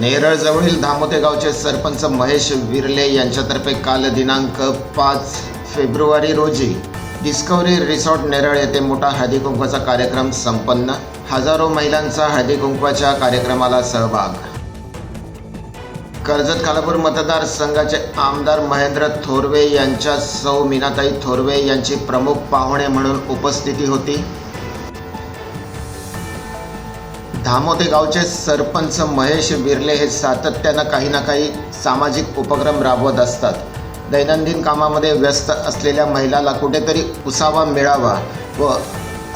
नेरळजवळील धामोते गावचे सरपंच महेश विरले यांच्यातर्फे काल दिनांक पाच फेब्रुवारी रोजी डिस्कवरी रिसॉर्ट नेरळ येथे मोठा हळदीकुंकवाचा कार्यक्रम संपन्न. हजारो महिलांचा हळदीकुंकवाच्या कार्यक्रमाला सहभाग. कर्जत खालापूर मतदारसंघाचे आमदार महेंद्र थोरवे यांच्या सौ मीनाताई थोरवे यांची प्रमुख पाहुणे म्हणून उपस्थिती होती. धामोते गावचे सरपंच महेश बिर्ले हे सातत्यानं काही ना काही सामाजिक उपक्रम राबवत असतात. दैनंदिन कामामध्ये व्यस्त असलेल्या महिलाला कुठेतरी उसावा मिळावा व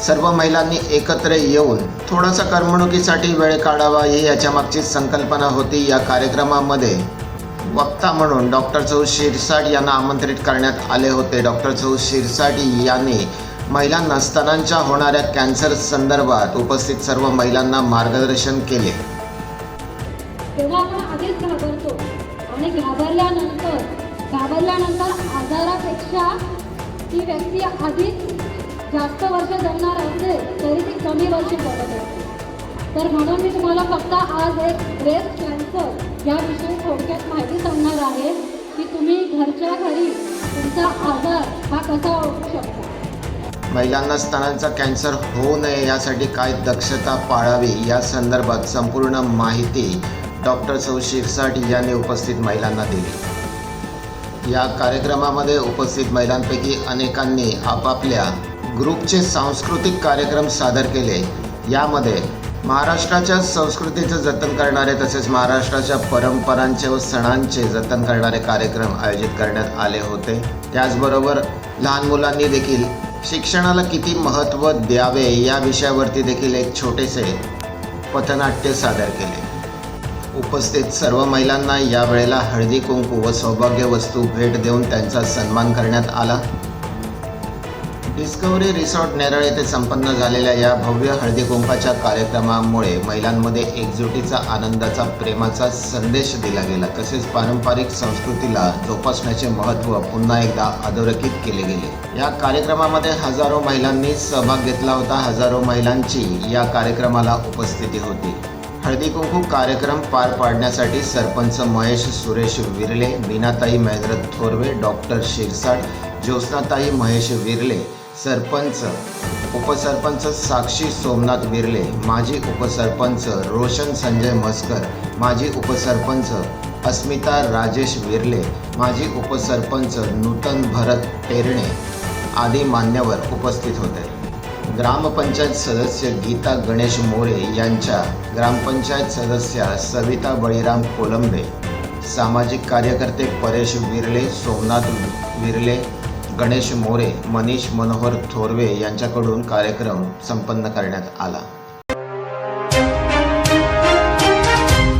सर्व महिलांनी एकत्र येऊन थोडासा करमणुकीसाठी वेळ काढावा ही याच्यामागची संकल्पना होती या कार्यक्रमामध्ये. वक्ता म्हणून डॉक्टर चौ शिरसाट यांना आमंत्रित करण्यात आले होते. डॉक्टर चौ शिरसाट यांनी महिलांना स्तनांच्या होणाऱ्या कॅन्सर संदर्भात उपस्थित सर्व महिलांना मार्गदर्शन केले. तेव्हा आपण आधीच घाबरतो. आणि घाबरल्यानंतर घाबरल्यानंतर आजारापेक्षा ती व्यक्ती आधीच जास्त वर्ष जगणार असते तरी ती कमी वर्ष जगत असते. तर म्हणून मी तुम्हाला फक्त आज एक ब्रेस्ट कॅन्सर याविषयी थोडक्यात माहिती सांगणार आहे की तुम्ही घरच्या घरी तुमचा आजार हा कसा ओळखू शकता? महिलांना स्तनांचा कॅन्सर होऊ नये यासाठी काय दक्षता पाळावी या संदर्भात संपूर्ण माहिती डॉक्टर सौ. शिरसाट यांनी उपस्थित महिलांना दिली. या कार्यक्रमामध्ये उपस्थित महिलांपैकी अनेकांनी आपापल्या ग्रुपचे सांस्कृतिक कार्यक्रम सादर केले. यामध्ये महाराष्ट्राच्या संस्कृतीचं जतन करणारे तसेच महाराष्ट्राच्या परंपरांचे व सणांचे जतन करणारे कार्यक्रम आयोजित करण्यात आले होते. त्याचबरोबर लहान मुलांनी देखील शिक्षणाला किती महत्त्व द्यावे या विषयावरती देखील एक छोटेसे पथनाट्य सादर केले. उपस्थित सर्व महिलांना यावेळेला हळदी कुंकू व सौभाग्य वस्तू भेट देऊन त्यांचा सन्मान करण्यात आला. डिस्कवरी रिसॉर्ट नेरळ येथे संपन्न झालेल्या या भव्य हळदीकुंपाच्या कार्यक्रमामुळे महिलांमध्ये एकजुटीचा आनंदाचा प्रेमाचा संदेश दिला गेला. तसेच पारंपरिक संस्कृतीला जोपासण्याचे महत्त्व पुन्हा एकदा अधोरेखित केले गेले. या कार्यक्रमामध्ये हजारो महिलांनी सहभाग घेतला होता. हजारो महिलांची या कार्यक्रमाला उपस्थिती होती. हळदी कुंकू कार्यक्रम पार पाडण्यासाठी सरपंच महेश सुरेश विरले मीनाताई महेंद्र थोरवे डॉक्टर शिरसाट ज्योत्नाताई महेश विरले सरपंच उपसरपंच साक्षी सोमनाथ बिर्ले माजी उपसरपंच रोशन संजय मस्कर माजी उपसरपंच अस्मिता राजेश बिर्ले माजी उपसरपंच नूतन भरत टेरणे आदी मान्यवर उपस्थित होते. ग्रामपंचायत सदस्य गीता गणेश मोरे यांच्या ग्रामपंचायत सदस्या सविता बळीराम कोलंबे सामाजिक कार्यकर्ते परेश बिर्ले सोमनाथ बिर्ले गणेश मोरे मनीष मनोहर थोरवे यांच्याकडून कार्यक्रम संपन्न करण्यात आला.